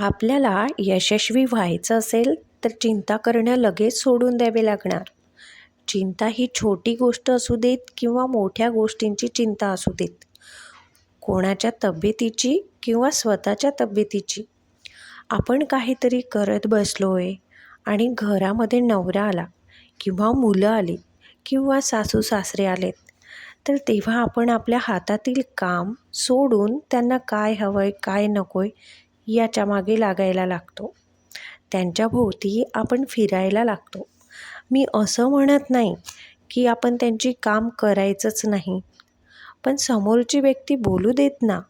आपल्याला यशस्वी व्हायचं असेल तर चिंता करणं लगेच सोडून द्यावे लागणार. चिंता ही छोटी गोष्ट असू देत किंवा मोठ्या गोष्टींची चिंता असू देत. कोणाच्या तब्येतीची किंवा स्वतःच्या तब्येतीची. आपण काहीतरी करत बसलो आहे आणि घरामध्ये नवरा आला किंवा मुलं आली किंवा सासू सासरे आलेत तर तेव्हा आपण आपल्या हातातील काम सोडून त्यांना काय हवं आहे काय नको आहे याच्या मागे लागायला लागतो. त्यांच्या भोवती आपण फिरायला लागतो. मी असं म्हणत नाही की आपण त्यांची काम करायचंच नाही. पण समोरची व्यक्ती बोलू देत ना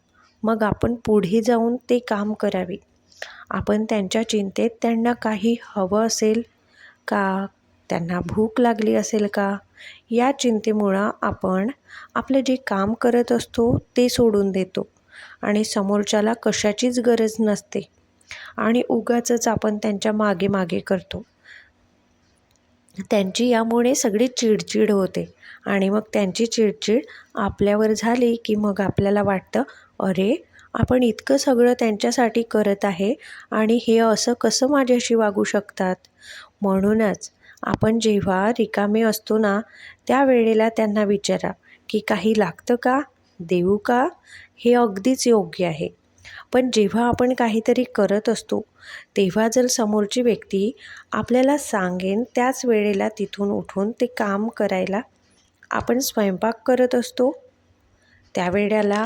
मग आपण पुढे जाऊन ते काम करावे. आपण त्यांच्या चिंतेत त्यांना काही हवं असेल का? त्यांना भूक लागली असेल का? या चिंतेमुळं आपण आपलं जे काम करत असतो ते सोडून देतो. आणि समोरच्याला कशाचीच गरज नसते. आणि उगाचच आपण त्यांच्या मागे मागे करतो. त्यांची यामुळे सगळी चिडचिड होते. आणि मग त्यांची चिडचिड आपल्यावर झाली की मग आपल्याला वाटतं अरे आपण इतकं सगळं त्यांच्यासाठी करत आहे आणि हे असं कसं माझ्याशी वागू शकतात? म्हणूनच आपण जेव्हा रिकामे असतो ना त्या वेळेला त्यांना विचारा की काही लागतं का? देऊ का? हे अगदीच योग्य आहे. पण जेव्हा आपण काहीतरी करत असतो तेव्हा जर समोरची व्यक्ती आपल्याला सांगेन त्याच वेळेला तिथून उठून ते काम करायला आपण स्वयंपाक करत असतो. त्यावेळेला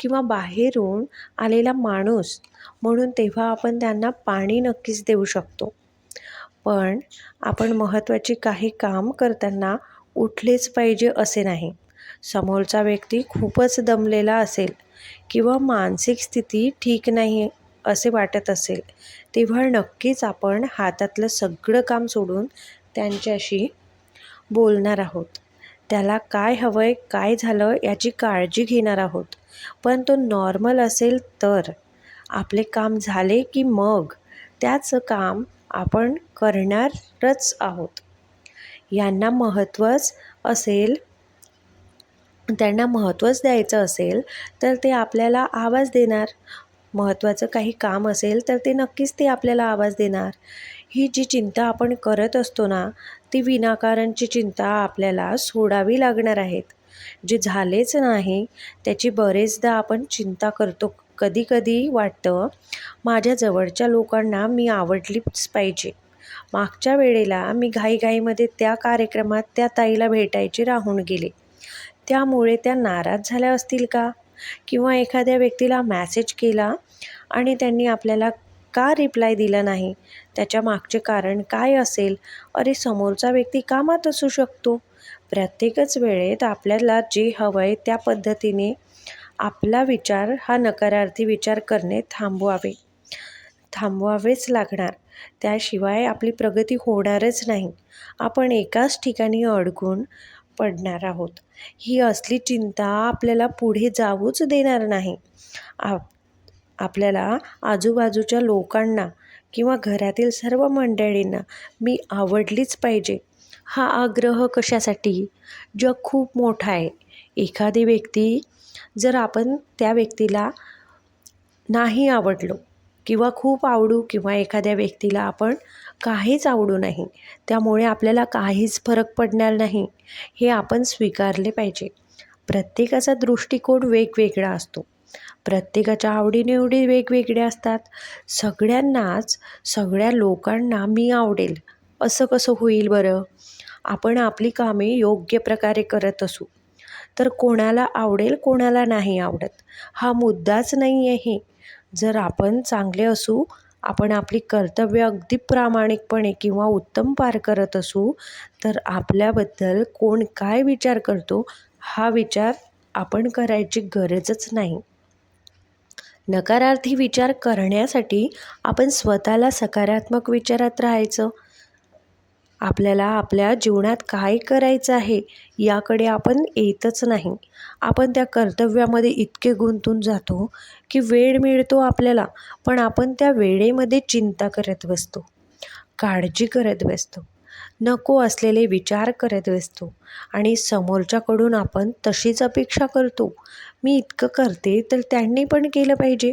किंवा बाहेरून आलेला माणूस म्हणून तेव्हा आपण त्यांना पाणी नक्कीच देऊ शकतो. पण आपण महत्त्वाची काही काम करताना उठलेच पाहिजे असे नाही. समोरचा व्यक्ती खूपच दमलेला असेल किंवा मानसिक स्थिती ठीक नाही असे वाटत असेल तेव्हा नक्कीच आपण हातातलं सगळं काम सोडून त्यांच्याशी बोलणार आहोत. त्याला काय हवं आहे काय झालं याची काळजी घेणार आहोत. पण तो नॉर्मल असेल तर आपले काम झाले की मग त्याचं काम आपण करणारच आहोत. यांना महत्त्वच असेल त्यांना महत्त्वच द्यायचं असेल तर ते आपल्याला आवाज देणार. महत्त्वाचं काही काम असेल तर ते नक्कीच ते आपल्याला आवाज देणार. ही जी चिंता आपण करत असतो ना ती विनाकारणची चिंता आपल्याला सोडावी लागणार आहेत. जे झालेच नाही त्याची बरेचदा आपण चिंता करतो. कधी कधी वाटतं माझ्या जवळच्या लोकांना मी आवडलीच पाहिजे. मागच्या वेळेला मी घाईघाईमध्ये त्या कार्यक्रमात त्या ताईला भेटायचे राहून गेले. त्यामुळे त्या नाराज झाल्या असतील का? किंवा एखाद्या व्यक्तीला मॅसेज केला आणि त्यांनी आपल्याला का रिप्लाय दिला नाही? त्याच्या मागचे कारण काय असेल? अरे समोरचा व्यक्ती कामात असू शकतो. प्रत्येकच वेळेत आपल्याला जे हवं आहे त्या पद्धतीने आपला विचार हा नकारार्थी विचार करणे थांबवावे. थांबवावेच लागणार. त्याशिवाय आपली प्रगती होणारच नाही. आपण एकाच ठिकाणी अडकून पडणार आहोत. ही असली चिंता आपल्याला पुढे जाऊच देणार नाही. आप आपल्याला आजूबाजूच्या लोकांना किंवा घरातील सर्व मंडळींना मी आवडलीच पाहिजे. हा आग्रह कशासाठी? जग खूप मोठा आहे. एखादी व्यक्ती जर आपण त्या व्यक्तीला नाही आवडलो किंवा खूप आवडू किंवा एखाद्या व्यक्तीला आपण काहीच आवडू नाही त्यामुळे आपल्याला काहीच फरक पडणार नाही हे आपण स्वीकारले पाहिजे. प्रत्येकाचा दृष्टिकोन वेगवेगळा असतो. प्रत्येकाच्या आवडीनिवडी वेगवेगळ्या असतात. सगळ्यांनाच सगळ्या लोकांना मी आवडेल असं कसं होईल बरं? आपण आपली कामे योग्य प्रकारे करत असू. तर कोणाला आवडेल कोणाला नाही आवडत हा मुद्दाच नाही आहे जर आपण चांगले असू आपण आपली कर्तव्य अगदी प्रामाणिकपणे किंवा उत्तम पार करत असू तर आपल्याबद्दल कोण काय विचार करतो हा विचार आपण करायची गरजच नाही. नकारार्थी विचार करण्यासाठी आपण स्वतःला सकारात्मक विचारात राहायचं आपल्याला आपल्या जीवनात काय करायचं आहे याकडे आपण येतच नाही. आपण त्या कर्तव्यामध्ये इतके गुंतून जातो की वेळ मिळतो आपल्याला पण आपण त्या वेळेमध्ये चिंता करत बसतो काळजी करत बसतो नको असलेले विचार करत बसतो आणि समोरच्याकडून आपण तशीच अपेक्षा करतो. मी इतकं करते तर त्यांनी पण केलं पाहिजे.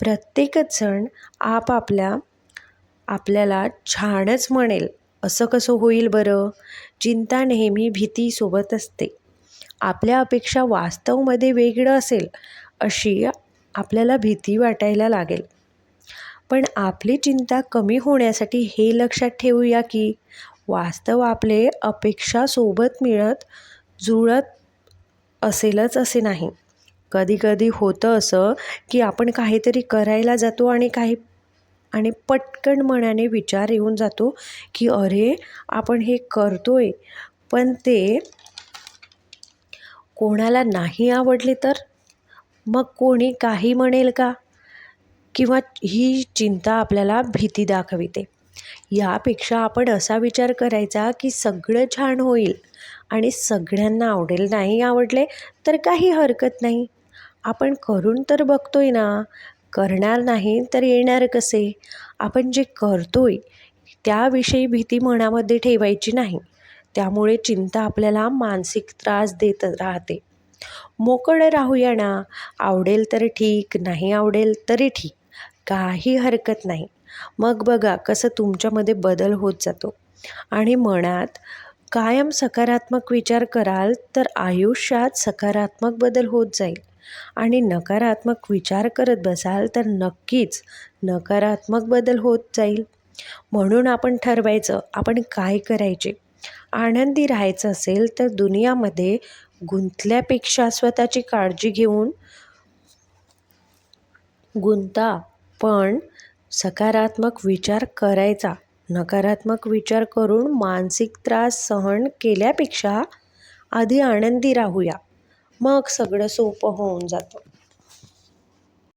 प्रत्येकच जण आपापल्या आपल्याला छानच म्हणेल. असं कसं होईल बरं? चिंता नेहमी भीतीसोबत असते. आपल्या अपेक्षा वास्तवमध्ये वेगळं असेल अशी आपल्याला भीती वाटायला लागेल. पण आपली चिंता कमी होण्यासाठी हे लक्षात ठेवूया की वास्तव आपले अपेक्षासोबत मिळत जुळत असेलच असे नाही. कधीकधी होतं असं की आपण काहीतरी करायला जातो आणि काही आणि पटकन मनाने विचार येऊन जातो की अरे आपण हे करतोय. पण ते कोणाला नाही आवडले तर? मग कोणी काही म्हणेल का? किंवा ही चिंता आपल्याला भीती दाखविते. यापेक्षा आपण असा विचार करायचा की सगळं छान होईल आणि सगळ्यांना आवडेल नाही आवडले तर काही हरकत नाही. आपण करून तर बघतोय ना करणार नाही तर येणार कसे? आपण जे करतोय त्याविषयी भीती मनामध्ये ठेवायची नाही. त्यामुळे चिंता आपल्याला मानसिक त्रास देत राहते. मोकळं राहूया ना? आवडेल तर ठीक नाही आवडेल तरी ठीक. काही हरकत नाही. मग बघा कसं तुमच्यामध्ये बदल होत जातो. आणि मनात कायम सकारात्मक विचार कराल तर आयुष्यात सकारात्मक बदल होत जाईल. आणि नकारात्मक विचार करत बसाल तर नक्कीच नकारात्मक बदल होत जाईल. म्हणून आपण ठरवायचं आपण काय करायचे? आनंदी राहायचं असेल तर दुनियामध्ये गुंतल्यापेक्षा स्वतःची काळजी घेऊन गुंता पण सकारात्मक विचार करायचा. नकारात्मक विचार करून मानसिक त्रास सहन केल्यापेक्षा आधी आनंदी राहूया. मग सगळं सोपं होऊन जातं.